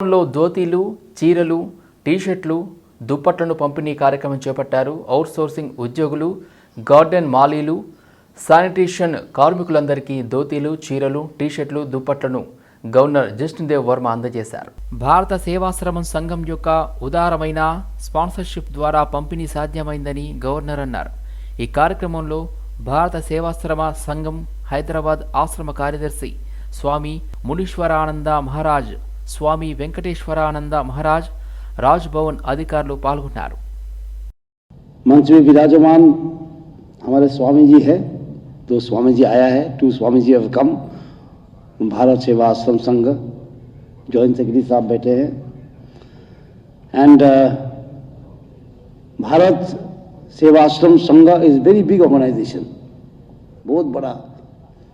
లో ధోతీలు చీరలు టీషర్ట్లు దుప్పట్లను పంపిణీ కార్యక్రమం చేపట్టారు అవుట్సోర్సింగ్ ఉద్యోగులు గార్డెన్ మాలీలు శానిటేషన్ కార్మికులందరికీ ధోతీలు చీరలు టీషర్ట్లు దుప్పట్లను గవర్నర్ దేవ్ వర్మ అందజేశారు. భారత సేవాశ్రమం సంఘం యొక్క ఉదారమైన స్పాన్సర్షిప్ ద్వారా పంపిణీ సాధ్యమైందని గవర్నర్ అన్నారు. ఈ కార్యక్రమంలో భారత సేవాశ్రమ సంఘం హైదరాబాద్ ఆశ్రమ కార్యదర్శి స్వామి మునీశ్వరానంద మహారాజ్ స్వామి వెంకటేశ్వరానంద మహారాజ్ రాజ్ భవన్ అధికారులు పాల్గొన్నారు. मंच में विराजमान हमारे स्वामी जी है। दो स्वामी जी आया है to Swami ji have come Bharat Seva Ashram Sangh joint secretary साहब बैठे हैं। एंड uh, भारत सेवा आश्रम संघ इज़ वेरी बिग ऑर्गेनाइजेशन बहुत बड़ा।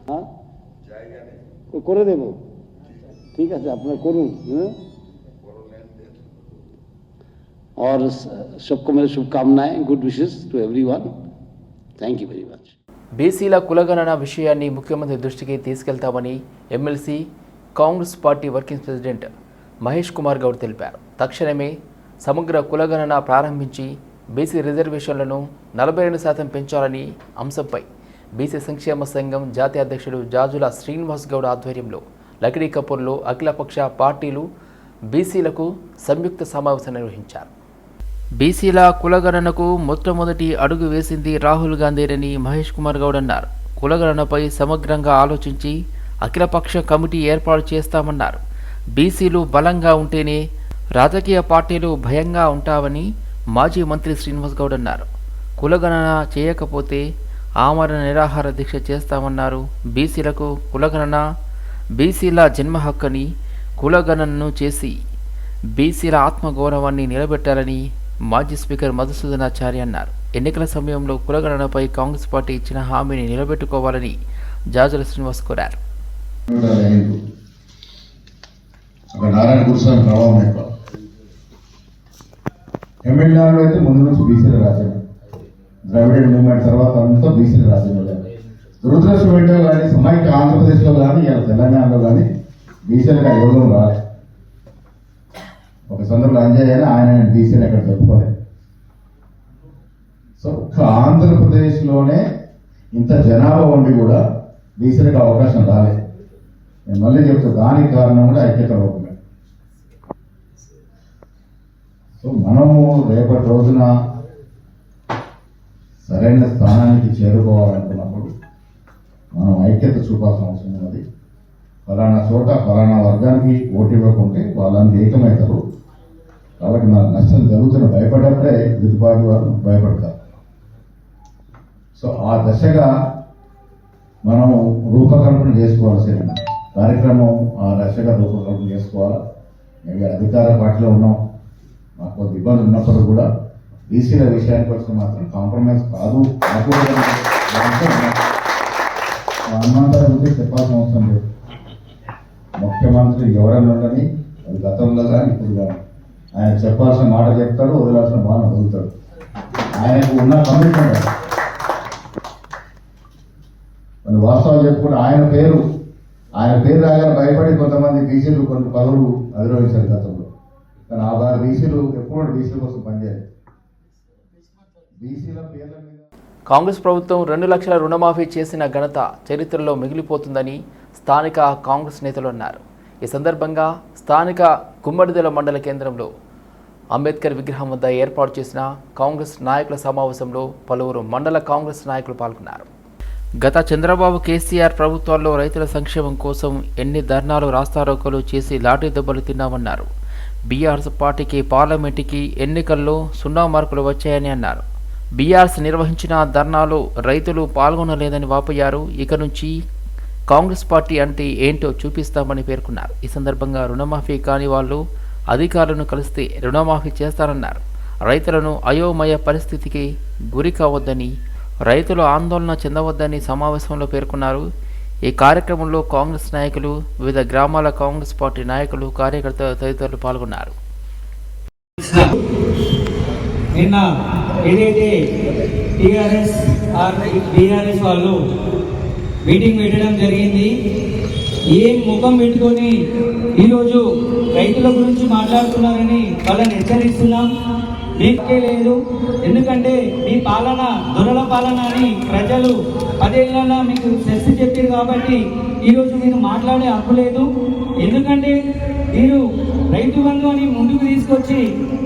हाँ? कोरे देवो ঠিক আছে আপনারা করুন হ্যাঁ और सबको मेरी शुभकामनाएं good wishes to everyone thank you very much బీసీల కులగణన విషయాన్ని ముఖ్యమంత్రి దృష్టికి తీసుకెళ్తామని MLC Congress party working president Mahesh Kumar Goud తెలిపారు తక్షణమే సమగ్ర కులగణన ప్రారంభించి బీసీ రిజర్వేషన్లను నలభై రెండు శాతం పెంచాలని అంశంపై బీసీ సంక్షేమ సంఘం జాతీయ అధ్యక్షుడు జాజుల శ్రీనివాస్ గౌడ్ ఆధ్వర్యంలో లకిడీ కపూర్లో అఖిలపక్ష పార్టీలు బీసీలకు సంయుక్త సమావేశం నిర్వహించారు. బీసీల కులగణనకు మొట్టమొదటి అడుగు వేసింది రాహుల్ గాంధీరని మహేష్ కుమార్ గౌడ్ అన్నారు. కులగణనపై సమగ్రంగా ఆలోచించి అఖిలపక్ష కమిటీ ఏర్పాటు చేస్తామన్నారు. బీసీలు బలంగా ఉంటేనే రాజకీయ పార్టీలు భయంగా ఉంటావని మాజీ మంత్రి శ్రీనివాస్ గౌడ్ అన్నారు. కులగణన చేయకపోతే ఆమరణ నిరాహార దీక్ష చేస్తామన్నారు బీసీలకు కులగణన బీసీల జన్మ హక్కుని కులగణనను చేసి బీసీల ఆత్మగౌరవాన్ని నిలబెట్టాలని మాజీ స్పీకర్ మధుసూదనాచారి అన్నారు. ఎన్నికల సమయంలో కులగణనపై కాంగ్రెస్ పార్టీ ఇచ్చిన హామీని నిలబెట్టుకోవాలని జాజుల శ్రీనివాస్ కోరారు. ఐదు అయితే ముందు నుంచి బీసీల రాజ్యం. ద్రవిడ తర్వాత అంతా బీసీల రాజ్యం. దురదృష్టం ఏంటో కానీ సమైక్య ఆంధ్రప్రదేశ్లో కానీ తెలంగాణలో కానీ బీసీలకు ఎవరు రాలే. ఒక సందర్భంలో అంజయ్ అయినా ఆయన బీసీని ఎక్కడ చెప్పుకోలేదు సో ఒక్క ఆంధ్రప్రదేశ్లోనే ఇంత జనాభా ఉండి కూడా బీసీలకు అవకాశం రాలేదు నేను మళ్ళీ చెప్తా దానికి కారణం కూడా ఐక్యత లోపమే. సో మనము రేపటి రోజున సరైన స్థానానికి చేరుకోవాలనుకున్నప్పుడు మనం ఐక్యత చూపాల్సిన అవసరం ఉన్నది ఫలానా చోట ఫలానా వర్గానికి ఓటు ఇవ్వకుంటే వాళ్ళని ఏకమవుతారు. వాళ్ళకి నా నష్టం జరుగుతున్న భయపడ్డప్పుడే దిద్దుబాటు వారు భయపడతారు. సో ఆ దశగా మనం రూపకల్పన చేసుకోవాల్సిన కార్యక్రమం ఆ దశగా రూపకల్పన చేసుకోవాలా? మేము అధికార పార్టీలో ఉన్నాం. మాకు కొద్ది ఇబ్బంది ఉన్నప్పుడు కూడా బీసీల విషయానికి వస్తే మాత్రం కాంప్రమైజ్ కాదు. కాకూడదని గురించి చెప్పాల్సిన అవసరం లేదు. ముఖ్యమంత్రి ఎవరైనా ఉండని గతంలో కానీ ఇప్పుడు కానీ ఆయన చెప్పాల్సిన మాట చెప్తాడు వదిలాల్సిన మాట వదులుతాడు. ఆయనకు ఉన్న కమిట్మెంట్ కొన్ని వాస్తవాలు చెప్పుకుంటే ఆయన పేరు ఆయన పేరు రాగానే భయపడి కొంతమంది బీసీలు కొన్ని పదవులు అధిరోహించారు గతంలో. కానీ ఆ వారి బీసీలు ఎప్పుడు బీసీల కోసం పనిచేయాలి బీసీల పేర్ల మీద కాంగ్రెస్ ప్రభుత్వం రెండు లక్షల రుణమాఫీ చేసిన ఘనత చరిత్రలో మిగిలిపోతుందని స్థానిక కాంగ్రెస్ నేతలు అన్నారు. ఈ సందర్భంగా స్థానిక గుమ్మడిదల మండల కేంద్రంలో అంబేద్కర్ విగ్రహం వద్ద ఏర్పాటు చేసిన కాంగ్రెస్ నాయకుల సమావేశంలో పలువురు మండల కాంగ్రెస్ నాయకులు పాల్గొన్నారు. గత చంద్రబాబు కేసీఆర్ ప్రభుత్వాల్లో రైతుల సంక్షేమం కోసం ఎన్ని ధర్నాలు రాస్తారోకలు చేసి లాఠీ దెబ్బలు తిన్నామన్నారు. బీఆర్ఎస్ పార్టీకి పార్లమెంటుకి ఎన్నికల్లో సున్నా మార్కులు వచ్చాయని అన్నారు. బీఆర్ఎస్ నిర్వహించిన ధర్నాలో రైతులు పాల్గొనలేదని వాపోయారు. ఇక నుంచి కాంగ్రెస్ పార్టీ అంటే ఏంటో చూపిస్తామని పేర్కొన్నారు. ఈ సందర్భంగా రుణమాఫీ కాని వాళ్ళు అధికారులను కలిస్తే రుణమాఫీ చేస్తారన్నారు. రైతులను అయోమయ పరిస్థితికి గురి కావద్దని రైతులు ఆందోళన చెందవద్దని సమావేశంలో పేర్కొన్నారు. ఈ కార్యక్రమంలో కాంగ్రెస్ నాయకులు వివిధ గ్రామాల కాంగ్రెస్ పార్టీ నాయకులు కార్యకర్తలు తదితరులు పాల్గొన్నారు. నిన్న ఏదైతే టీఆర్ఎస్ ఆర్ బీఆర్ఎస్ వాళ్ళు మీటింగ్ పెట్టడం జరిగింది ఏం ముఖం పెట్టుకొని ఈరోజు రైతుల గురించి మాట్లాడుతున్నారని వాళ్ళని హెచ్చరిస్తున్నాం. మీకే లేదు ఎందుకంటే మీ పాలన దొరల పాలన అని ప్రజలు పదేళ్ళ మీకు శస్తి చెప్పారు కాబట్టి ఈరోజు మీరు మాట్లాడే హక్కు లేదు. ఎందుకంటే మీరు రైతు బంధు అని ముందుకు తీసుకొచ్చి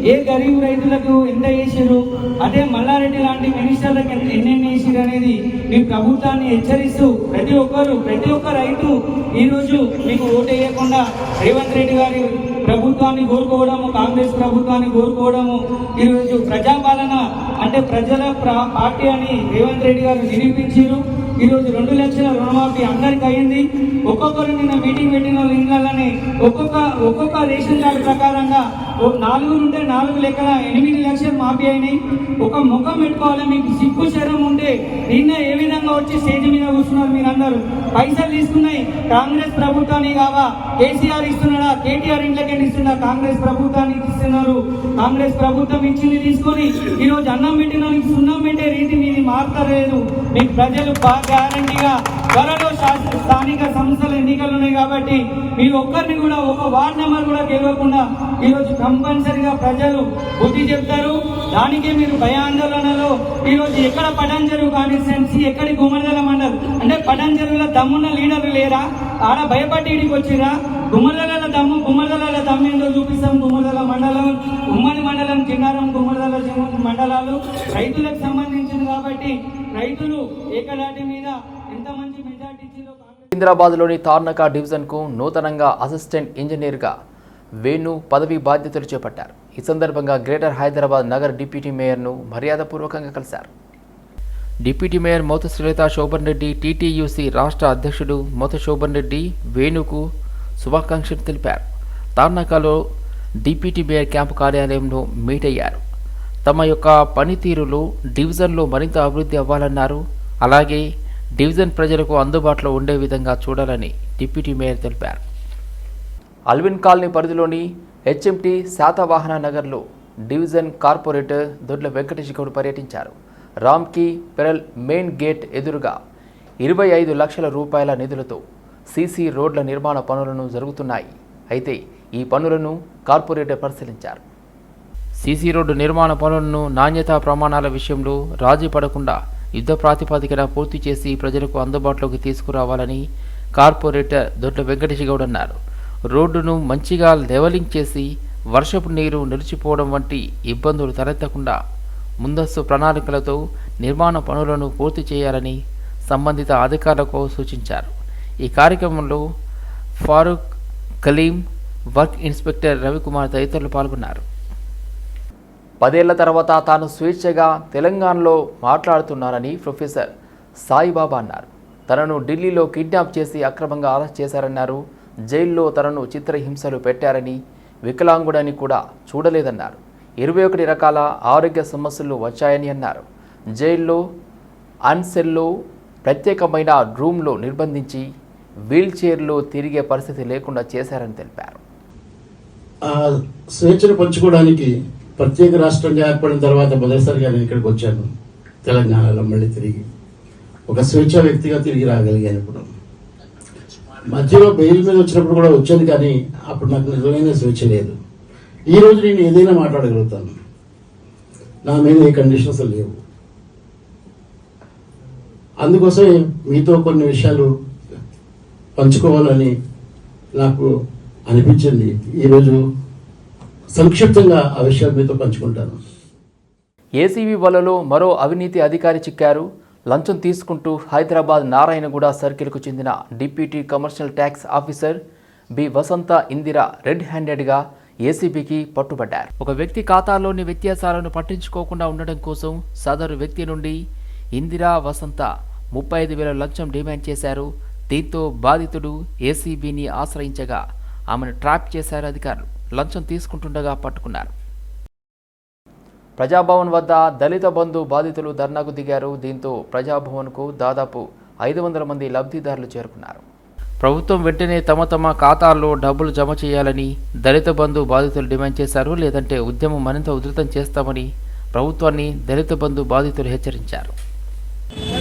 ఏ గరీబ్ రైతులకు ఎంత వేసారు అదే మల్లారెడ్డి లాంటి మినిస్టర్లకు ఎంత ఎన్నెన్ని వేసారు అనేది మీ ప్రభుత్వాన్ని హెచ్చరిస్తూ ప్రతి ఒక్కరు ప్రతి ఒక్క రైతు ఈరోజు మీకు ఓటు వేయకుండా రేవంత్ రెడ్డి గారి ప్రభుత్వాన్ని కోరుకోవడము కాంగ్రెస్ ప్రభుత్వాన్ని కోరుకోవడము ఈరోజు ప్రజాపాలన అంటే ప్రజల పార్టీ అని రేవంత్ రెడ్డి గారు నిరూపించారు ఈరోజు రెండు లక్షల రుణమాఫీ అందరికి అయింది ఒక్కొక్కరు నిన్న మీటింగ్ పెట్టిన వాళ్ళు ఇళ్ళని ఒక్కొక్క ఒక్కొక్క రేషన్ కార్డు ప్రకారంగా నాలుగు నుండి నాలుగు లెక్కల ఎనిమిది లక్షలు మాఫీ అయినాయి. ఒక ముఖం పెట్టుకోవాలి మీకు సిక్కు శరం ఉంటే నిన్న ఏ విధంగా వచ్చి స్టేజ్ మీద కూర్చున్నారు మీరందరూ? పైసలు తీసుకున్నాయి కాంగ్రెస్ ప్రభుత్వాన్ని కావా? కేసీఆర్ ఇస్తున్నాడా? కేటీఆర్ ఇంట్లోకి ఇస్తున్నా కాంగ్రెస్ ప్రభుత్వానికి ఇస్తున్నారు? కాంగ్రెస్ ప్రభుత్వం ఇచ్చింది తీసుకొని ఈ రోజు అన్నం పెట్టిన సున్నం పెట్టే రీతి మీది మారతలేదు. మీకు ప్రజలు బాగా గ్యారంటీగా త్వరలో స్థానిక సంస్థల ఎన్నికలు ఉన్నాయి కాబట్టి మీ ఒక్కరిని కూడా ఒక వార్డ్ నెంబర్ కూడా గెలవకుండా ఈరోజు కంపల్సరిగా ప్రజలు బుద్ధి చెప్తారు. దానికే మీరు భయాందోళనలో ఈరోజు ఎక్కడ పటాంజరు కాన్స్టిట్యున్సీ ఎక్కడి గుమ్మడిదల మండల్? అంటే పటాంజరులో దమ్మున్న లీడర్లు లేరా? ఆడ భయపడి ఇడికి వచ్చిరా గుమ్మడిదల దమ్ము గుమ్మడిదల దమ్ము చూపిస్తాం. గుమ్మడిదల మండలం ఉమ్మడి మండలం కిన్నారం గుమ్మడిదల మండలాలు రైతులకు సంబంధించింది కాబట్టి రైతులు ఏకదాటి మీద ఎంత మంచి మెజార్టీ ఇచ్చిందో కాంగ్రెస్ సికింద్రాబాద్లోని తార్నక డివిజన్కు నూతనంగా అసిస్టెంట్ ఇంజనీర్గా వేణు పదవి బాధ్యతలు చేపట్టారు. ఈ సందర్భంగా గ్రేటర్ హైదరాబాద్ నగర డిప్యూటీ మేయర్ను మర్యాదపూర్వకంగా కలిశారు. Deputy mayor Motha Srilatha Shobhan Reddy TTUC రాష్ట్ర అధ్యక్షుడు మోత శోభన్ రెడ్డి వేణుకు శుభాకాంక్షలు తెలిపారు. తార్నాకలో డిప్యూటీ మేయర్ క్యాంపు కార్యాలయంలో మీట్ అయ్యారు. తమ యొక్క పనితీరులో డివిజన్లో మరింత అభివృద్ధి అవ్వాలన్నారు. అలాగే డివిజన్ ప్రజలకు అందుబాటులో ఉండే విధంగా చూడాలని డిప్యూటీ మేయర్ తెలిపారు. అల్విన్ కాలనీ పరిధిలోని హెచ్ఎంటి శాతవాహన నగర్లో డివిజన్ కార్పొరేటర్ దొడ్ల వెంకటేష్ గౌడ్ పర్యటించారు. రామ్కి పెరల్ మెయిన్ గేట్ ఎదురుగా ఇరవై ఐదు లక్షల రూపాయల నిధులతో సీసీ రోడ్ల నిర్మాణ పనులను జరుగుతున్నాయి. అయితే ఈ పనులను కార్పొరేటర్ పరిశీలించారు. సీసీ రోడ్డు నిర్మాణ పనులను నాణ్యతా ప్రమాణాల విషయంలో రాజీ పడకుండా యుద్ధ ప్రాతిపదికన పూర్తి చేసి ప్రజలకు అందుబాటులోకి తీసుకురావాలని కార్పొరేటర్ దొడ్ల వెంకటేష్ గౌడ్ అన్నారు. రోడ్డును మంచిగా లెవలింగ్ చేసి వర్షపు నీరు నిలిచిపోవడం వంటి ఇబ్బందులు తలెత్తకుండా ముందస్తు ప్రణాళికలతో నిర్మాణ పనులను పూర్తి చేయాలని సంబంధిత అధికారులకు సూచించారు. ఈ కార్యక్రమంలో ఫారూక్ కలీం వర్క్ ఇన్స్పెక్టర్ రవికుమార్ తదితరులు పాల్గొన్నారు. పదేళ్ళ తర్వాత తాను స్వేచ్ఛగా తెలంగాణలో మాట్లాడుతున్నానని ప్రొఫెసర్ సాయిబాబా అన్నారు. తనను ఢిల్లీలో కిడ్నాప్ చేసి అక్రమంగా అరెస్ట్ చేశారన్నారు. జైల్లో తనను చిత్రహింసలు పెట్టారని వికలాంగుడని కూడా చూడలేదన్నారు. ఇరవై ఒకటి రకాల ఆరోగ్య సమస్యలు వచ్చాయని అన్నారు. జైల్లో అన్సెల్లో ప్రత్యేకమైన రూమ్లో నిర్బంధించి వీల్ చైర్లో తిరిగే పరిస్థితి లేకుండా చేశారని తెలిపారు. స్వేచ్ఛను పంచుకోవడానికి ప్రత్యేక రాష్ట్రంగా ఏర్పడిన తర్వాత మొదటిసారిగా నేను ఇక్కడికి వచ్చాను. తెలంగాణలో మళ్ళీ తిరిగి. ఒక స్వేచ్ఛ వ్యక్తిగా తిరిగి రాగలిగాను. ఇప్పుడు మధ్యలో బెయిల్ మీద వచ్చినప్పుడు కూడా వచ్చాను కానీ అప్పుడు నాకు నిజమైన స్వేచ్ఛ లేదు. ఈ రోజు నేను ఏదైనా మాట్లాడగలుగుతాను. నా మీద ఏ కండిషన్స్ లేవు. అందుకోసం మీతో కొన్ని విషయాలు పంచుకోవాలని నాకు అనిపించింది. ఈరోజు సంక్షిప్తంగా ఆ విషయాలు మీతో పంచుకుంటాను. ఏసీబీ వలలో మరో అవినీతి అధికారి చిక్కారు. లంచం తీసుకుంటూ హైదరాబాద్ నారాయణగూడ సర్కిల్కు చెందిన deputy commercial tax officer B Vasantha Indira red హ్యాండెడ్గా ఏసీబీకి పట్టుబడ్డారు. ఒక వ్యక్తి ఖాతాలోని వ్యత్యాసాలను పట్టించుకోకుండా ఉండడం కోసం సదరు వ్యక్తి నుండి ఇందిరా వసంత ముప్పై ఐదు వేల లంచం డిమాండ్ చేశారు. దీంతో బాధితుడు ఏసీబీని ఆశ్రయించగా ఆమెను ట్రాప్ చేశారు అధికారులు. లంచం తీసుకుంటుండగా పట్టుకున్నారు. ప్రజాభవన్ వద్ద దళిత బంధు బాధితులు ధర్నాకు దిగారు. దీంతో ప్రజాభవన్కు దాదాపు ఐదు వందల మంది లబ్ధిదారులు చేరుకున్నారు. ప్రభుత్వం వెంటనే తమ తమ ఖాతాల్లో డబ్బులు జమ చేయాలని దళిత బంధు బాధితులు డిమాండ్ చేశారు. లేదంటే ఉద్యమం మరింత ఉధృతం చేస్తామని ప్రభుత్వాన్ని దళిత బంధు బాధితులు హెచ్చరించారు.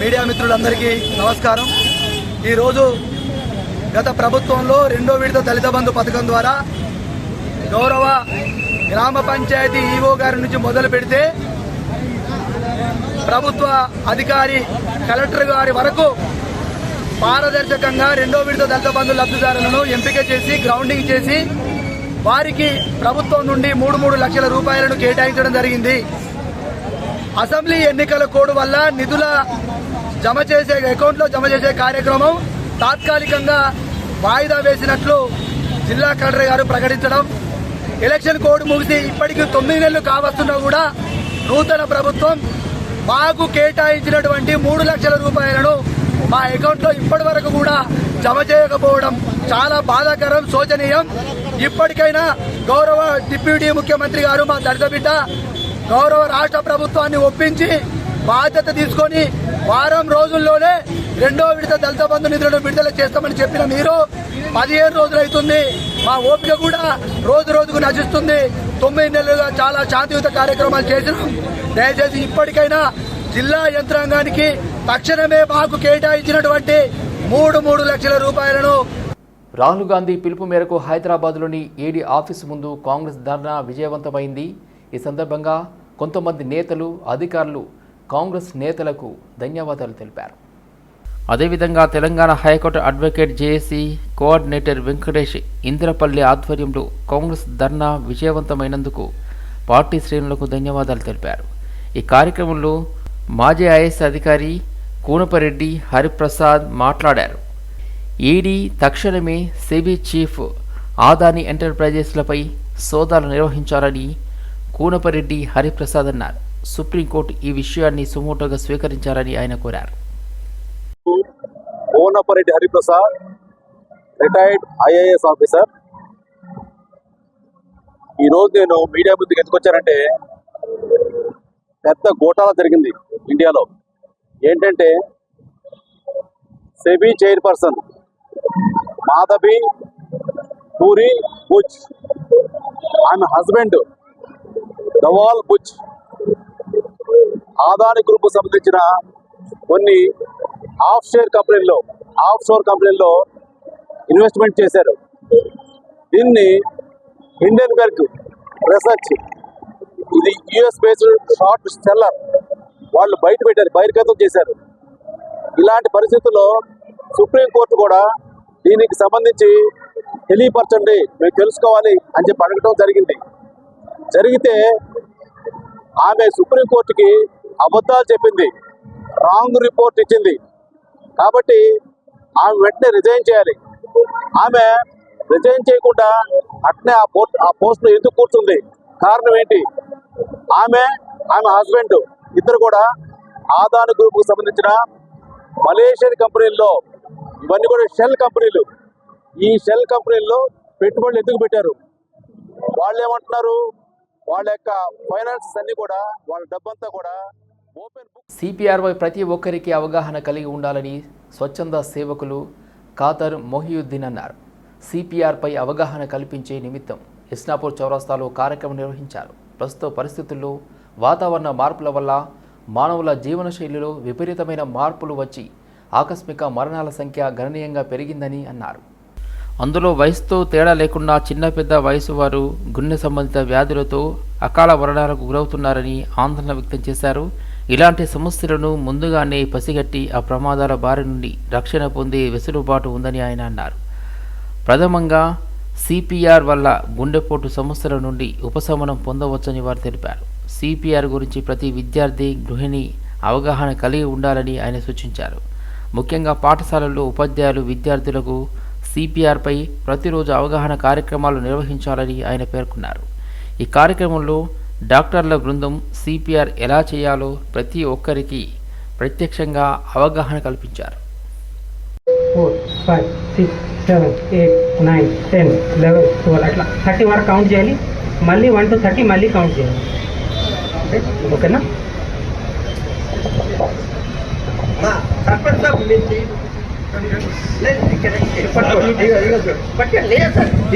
మీడియా మిత్రులందరికీ నమస్కారం. ఈరోజు గత ప్రభుత్వంలో రెండో విడత దళిత బంధు పథకం ద్వారా గౌరవ గ్రామ పంచాయతీ ఈవో గారి నుంచి మొదలు పెడితే ప్రభుత్వ అధికారి కలెక్టర్ గారి వరకు పారదర్శకంగా రెండో విడత దళిత బంధు లబ్ధిదారులను ఎంపిక చేసి గ్రౌండింగ్ చేసి వారికి ప్రభుత్వం నుండి మూడు మూడు లక్షల రూపాయలను కేటాయించడం జరిగింది. అసెంబ్లీ ఎన్నికల కోడ్ వల్ల నిధుల జమ చేసే అకౌంట్లో జమ చేసే కార్యక్రమం తాత్కాలికంగా వాయిదా వేసినట్లు జిల్లా కలెక్టర్ గారు ప్రకటించడం ఎలక్షన్ కోడ్ ముగిసి ఇప్పటికి తొమ్మిది నెలలు కావస్తున్నా కూడా నూతన ప్రభుత్వం మాకు కేటాయించినటువంటి మూడు లక్షల రూపాయలను మా అకౌంట్లో ఇప్పటి వరకు కూడా జమ చేయకపోవడం చాలా బాధాకరం శోచనీయం. ఇప్పటికైనా గౌరవ డిప్యూటీ ముఖ్యమంత్రి గారు మా దళిత బిడ్డ గౌరవ రాష్ట్ర ప్రభుత్వాన్ని ఒప్పించి బాధ్యత తీసుకొని వారం రోజుల్లోనే రెండో విడత దళిత బంధు నిధులను విడుదల చేస్తామని చెప్పిన మీరు పదిహేను రోజులు అవుతుంది. మా ఓపిక కూడా రోజు రోజుకు నశిస్తుంది. తొమ్మిది నెలలుగా చాలా శాంతియుత కార్యక్రమాలు చేసినాం. దయచేసి ఇప్పటికైనా జిల్లా యంత్రాంగానికి తక్షణమే మాకు కేటాయించినటువంటి మూడు మూడు లక్షల రూపాయలను రాహుల్ గాంధీ పిలుపు మేరకు హైదరాబాద్లోని ఏడీ ఆఫీసు ముందు కాంగ్రెస్ ధర్నా విజయవంతమైంది. ఈ సందర్భంగా కొంతమంది నేతలు అధికారులు కాంగ్రెస్ నేతలకు ధన్యవాదాలు తెలిపారు. అదేవిధంగా Telangana high court advocate JAC coordinator Venkatesh Indirapalli ఆధ్వర్యంలో కాంగ్రెస్ ధర్నా విజయవంతమైనందుకు పార్టీ శ్రేణులకు ధన్యవాదాలు తెలిపారు. ఈ కార్యక్రమంలో మాజీ ఐఏఎస్ అధికారి కూనపరెడ్డి హరిప్రసాద్ మాట్లాడారు. ఈడీ తక్షణమే సెబీ చీఫ్ ఆదాని ఎంటర్ప్రైజెస్లపై సోదాలు నిర్వహించాలని కూనపరెడ్డి హరిప్రసాద్ అన్నారు. సుప్రీంకోర్టు ఈ విషయాన్ని సుమోటోగా స్వీకరించాలని ఆయన కోరారు. Konapareddy Hariprasad retired IAS officer. ఈరోజు నేను మీడియా ముందుకు ఎందుకొచ్చానంటే పెద్ద గోటాల జరిగింది ఇండియాలో. ఏంటంటే సెబీ చైర్పర్సన్ మాధవి పూరి బుచ్ ఆమె హస్బెండ్ దవాల్ బుచ్ ఆదాని గ్రూప్ సంబంధించిన కొన్ని ఆఫ్ షేర్ కంపెనీల్లో ఆఫ్ షోర్ కంపెనీల్లో ఇన్వెస్ట్మెంట్ చేశారు. దీన్ని హిండెన్బెర్గ్ రీసెర్చ్ ఇది యుఎస్ బేస్డ్ షార్ట్ సెల్లర్. వాళ్ళు బయట పెట్టారు బహిర్గతం చేశారు. ఇలాంటి పరిస్థితుల్లో సుప్రీంకోర్టు కూడా దీనికి సంబంధించి తెలియపరచండి మేము తెలుసుకోవాలి అని చెప్పి అడగటం జరిగింది. జరిగితే ఆమె సుప్రీంకోర్టుకి అబద్ధాలు చెప్పింది. రాంగ్ రిపోర్ట్ ఇచ్చింది. కాబట్టి ఆమె వెంటనే రిజైన్ చేయాలి. ఆమె రిజైన్ చేయకుండా అట్నే ఆ పోస్ట్ ఆ పోస్ట్లో ఎందుకు కూర్చుంది? కారణం ఏంటి? ఆమె ఆమె హస్బెండ్ ఇద్దరు కూడా ఆదాని గ్రూప్కు సంబంధించిన మలేషియన్ కంపెనీల్లో ఇవన్నీ కూడా షెల్ కంపెనీలు. ఈ షెల్ కంపెనీల్లో పెట్టుబడులు ఎందుకు పెట్టారు? వాళ్ళు ఏమంటున్నారు వాళ్ళ యొక్క ఫైనాన్సెస్ అన్ని కూడా వాళ్ళ డబ్బంతా కూడా సిపిఆర్వై ప్రతి ఒక్కరికి అవగాహన కలిగి ఉండాలని స్వచ్ఛంద సేవకులు ఖాతర్ మొహియుద్దీన్ అన్నారు. సిపిఆర్పై అవగాహన కల్పించే నిమిత్తం ఇస్నాపూర్ చౌరస్తాలో కార్యక్రమం నిర్వహించారు. ప్రస్తుత పరిస్థితుల్లో వాతావరణ మార్పుల వల్ల మానవుల జీవనశైలిలో విపరీతమైన మార్పులు వచ్చి ఆకస్మిక మరణాల సంఖ్య గణనీయంగా పెరిగిందని అన్నారు. అందులో వయసుతో తేడా లేకుండా చిన్న పెద్ద వయసు వారు గుండె సంబంధిత వ్యాధులతో అకాల మరణాలకు గురవుతున్నారని ఆందోళన వ్యక్తం చేశారు. ఇలాంటి సమస్యలను ముందుగానే పసిగట్టి ఆ ప్రమాదాల బారి నుండి రక్షణ పొందే వెసులుబాటు ఉందని ఆయన అన్నారు. ప్రథమంగా సిపిఆర్ వల్ల గుండెపోటు సమస్యల నుండి ఉపశమనం పొందవచ్చని వారు తెలిపారు. సిపిఆర్ గురించి ప్రతి విద్యార్థి గృహిణి అవగాహన కలిగి ఉండాలని ఆయన సూచించారు. ముఖ్యంగా పాఠశాలల్లో ఉపాధ్యాయులు విద్యార్థులకు సిపిఆర్పై ప్రతిరోజు అవగాహన కార్యక్రమాలు నిర్వహించాలని ఆయన పేర్కొన్నారు. ఈ కార్యక్రమంలో డాక్టర్ల బృందం సిపిఆర్ ఎలా చేయాలో ప్రతి ఒక్కరికి ప్రత్యక్షంగా అవగాహన కల్పించారు. Four five six seven eight nine ten eleven twelve అట్లా థర్టీ వరకు కౌంట్ చేయాలి. మళ్ళీ వన్ టు థర్టీ మళ్ళీ కౌంట్ చేయాలి. ఓకే? ఓకేనా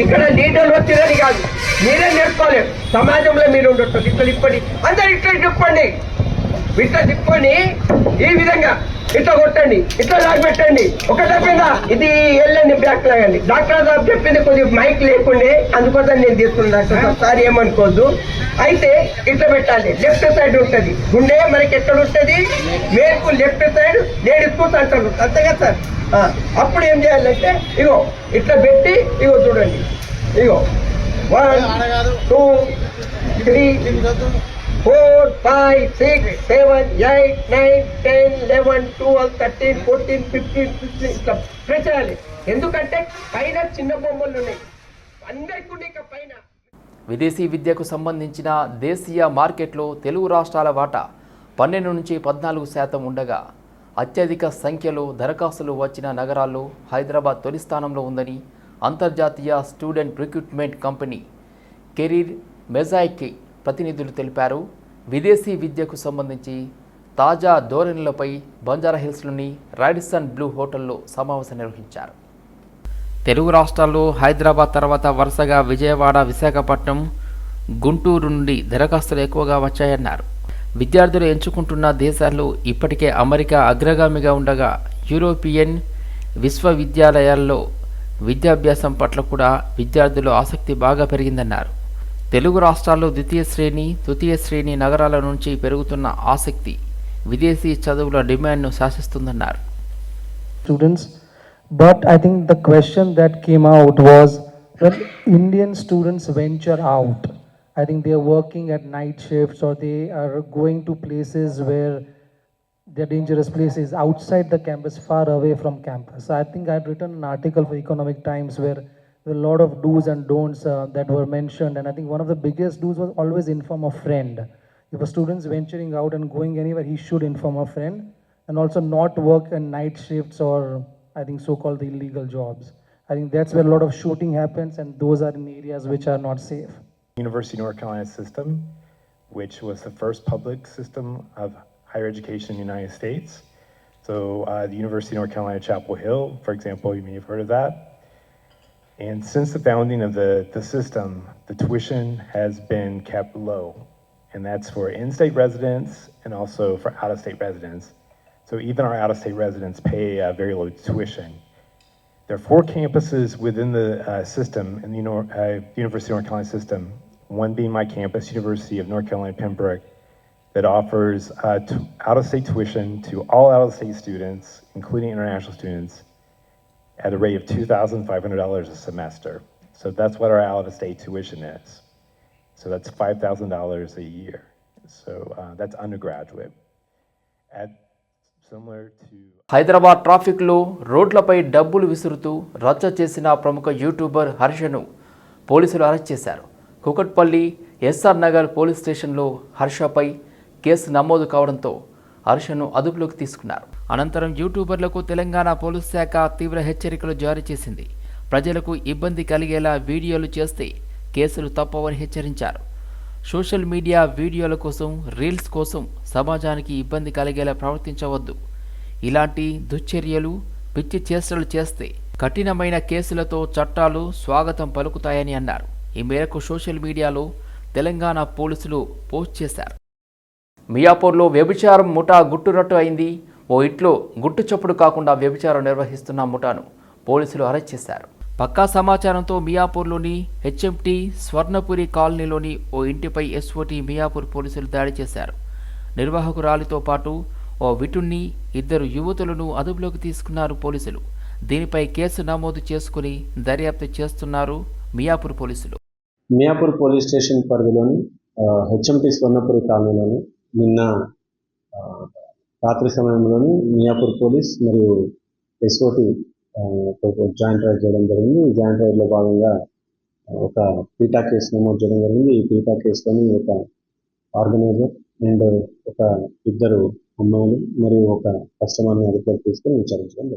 ఇక్కడ లీడర్లు వచ్చినది కాదు. మీరే నేర్చుకోవాలి. సమాజంలో మీరు ఉండొచ్చు. ఇక్కడ ఇప్పటి అందరు ఇక్కడ చెప్పండి. ఇట్లా తిప్పుకొని ఈ విధంగా ఇట్లా కొట్టండి ఇట్లా పెట్టండి ఒకటే కింద ఇది వెళ్ళండి బ్యాక్ లాగండి. డాక్టర్ సాబ్ చెప్పింది కొద్దిగా మైక్ లేకుండే అందుకోసం నేను తీసుకున్నాను డాక్టర్ సాబ్ సార్ ఏమనుకోవద్దు అయితే ఇట్లా పెట్టాలి లెఫ్ట్ సైడ్ ఉంటది. గుండె మనకి ఎక్కడ ఉంటది? మేరకు లెఫ్ట్ సైడ్ లేడీస్కు అంటారు అంతే కదా సార్? అప్పుడు ఏం చేయాలంటే ఇగో ఇట్లా పెట్టి ఇగో చూడండి. ఇగో one two three four five six seven eight nine ten eleven twelve thirteen fourteen fifteen sixteen ఇట్లా ప్రెస్ చేయాలి ఎందుకంటే పైన చిన్న బొమ్మలు ఉన్నాయి. అందరికీ ఉన్నాయి ఇక పైన. విదేశీ విద్యకు సంబంధించిన దేశీయ మార్కెట్లో తెలుగు రాష్ట్రాల వాటా పన్నెండు నుంచి పద్నాలుగు శాతం ఉండగా అత్యధిక సంఖ్యలో దరఖాస్తులు వచ్చిన నగరాల్లో హైదరాబాద్ తొలి స్థానంలో ఉందని అంతర్జాతీయ student recruitment company career mosaic ప్రతినిధులు తెలిపారు. విదేశీ విద్యకు సంబంధించి తాజా ధోరణులపై బంజారాహిల్స్లోని రాడిసన్ బ్లూ హోటల్లో సమావేశం నిర్వహించారు. తెలుగు రాష్ట్రాల్లో హైదరాబాద్ తర్వాత వరుసగా విజయవాడ విశాఖపట్నం గుంటూరు నుండి దరఖాస్తులు ఎక్కువగా వచ్చాయన్నారు. విద్యార్థులు ఎంచుకుంటున్న దేశాల్లో ఇప్పటికే అమెరికా అగ్రగామిగా ఉండగా యూరోపియన్ విశ్వవిద్యాలయాల్లో విద్యాభ్యాసం పట్ల కూడా విద్యార్థుల ఆసక్తి బాగా పెరిగిందన్నారు. తెలుగు రాష్ట్రాల్లో ద్వితీయ శ్రేణి తృతీయ శ్రేణి నగరాల నుంచి పెరుగుతున్న ఆసక్తి విదేశీ చదువుల డిమాండ్ను శాసిస్తుందన్నారు. Students but I think the question that came out was that Indian students venture out I think they are working at night shifts or they are going to places where the dangerous places outside the campus far away from campus I think I written article for Economic Times where a lot of do's and don'ts uh, that were mentioned. And I think one of the biggest do's was always inform a friend. If a student's venturing out and going anywhere, he should inform a friend and also not work in night shifts or I think so-called illegal jobs. I think that's where a lot of shooting happens and those are in areas which are not safe. University of North Carolina system, which was the first public system of higher education in the United States. So uh, the University of North Carolina Chapel Hill, for example, you may have heard of that. And since the founding of the, the system, the tuition has been kept low. And that's for in-state residents and also for out-of-state residents. So even our out-of-state residents pay a very low tuition. There are four campuses within the uh, system in the uh, University of North Carolina system. One being my campus, University of North Carolina Pembroke, that offers uh, t- out-of-state tuition to all out-of-state students, including international students, at a rate of $2,500 a semester. So that's what our out-of-state tuition is. So that's $5,000 a year. So uh, that's undergraduate. At similar to Hyderabad ట్రాఫిక్లో రోడ్లపై డబ్బులు విసురుతూ రచ్చ చేసిన ప్రముఖ YouTuber హర్షను పోలీసులు arrest చేశారు Kukatpally SR Nagar police స్టేషన్లో హర్షపై కేసు నమోదు కావడంతో హర్షను అదుపులోకి తీసుకున్నారు. అనంతరం యూట్యూబర్లకు తెలంగాణ పోలీస్ శాఖ తీవ్ర హెచ్చరికలు జారీ చేసింది. ప్రజలకు ఇబ్బంది కలిగేలా వీడియోలు చేస్తే కేసులు తప్పవని హెచ్చరించారు. సోషల్ మీడియా వీడియోల కోసం రీల్స్ కోసం సమాజానికి ఇబ్బంది కలిగేలా ప్రవర్తించవద్దు. ఇలాంటి దుశ్చర్యలు పిచ్చి చేష్టలు చేస్తే కఠినమైన కేసులతో చట్టాలు స్వాగతం పలుకుతాయని అన్నారు. ఈ మేరకు సోషల్ మీడియాలో తెలంగాణ పోలీసులు పోస్ట్ చేశారు. మియాపూర్లో వ్యభిచారం ముఠా గుట్టురట్టు అయింది. ఓ ఇంట్లో గుట్టు చప్పుడు కాకుండా వ్యభిచారం నిర్వహిస్తున్న ముఠాను పోలీసులు అరెస్ట్ చేశారు. పక్కా సమాచారంతో మియాపూర్లోని హెచ్ఎంటీ స్వర్ణపురి కాలనీలోని ఓ ఇంటిపై ఎస్ఓటి మియాపూర్ పోలీసులు దాడి చేశారు. నిర్వాహకురాలితో పాటు ఓ విటుణ్ణి ఇద్దరు యువతులను అదుపులోకి తీసుకున్నారు పోలీసులు. దీనిపై కేసు నమోదు చేసుకుని దర్యాప్తు చేస్తున్నారు మియాపూర్ పోలీసులు. మియాపూర్ పోలీస్ స్టేషన్ పరిధిలోని హెచ్ఎంటి స్వర్ణపురి కాలనీలోని నిన్న ఆ, రాత్రి సమయంలోని మియాపూర్ పోలీస్ మరియు ఎస్ఓటి జాయింట్ రైడ్ చేయడం జరిగింది. ఈ జాయింట్ రైడ్లో భాగంగా ఒక పీటా కేసు నమోదు చేయడం జరిగింది. ఈ పీటా కేసులోని ఒక ఆర్గనైజర్ అండ్ ఒక ఇద్దరు అమ్మాయిలు మరియు ఒక కస్టమర్ని అదుపులోకి తీసుకొని విచారించడం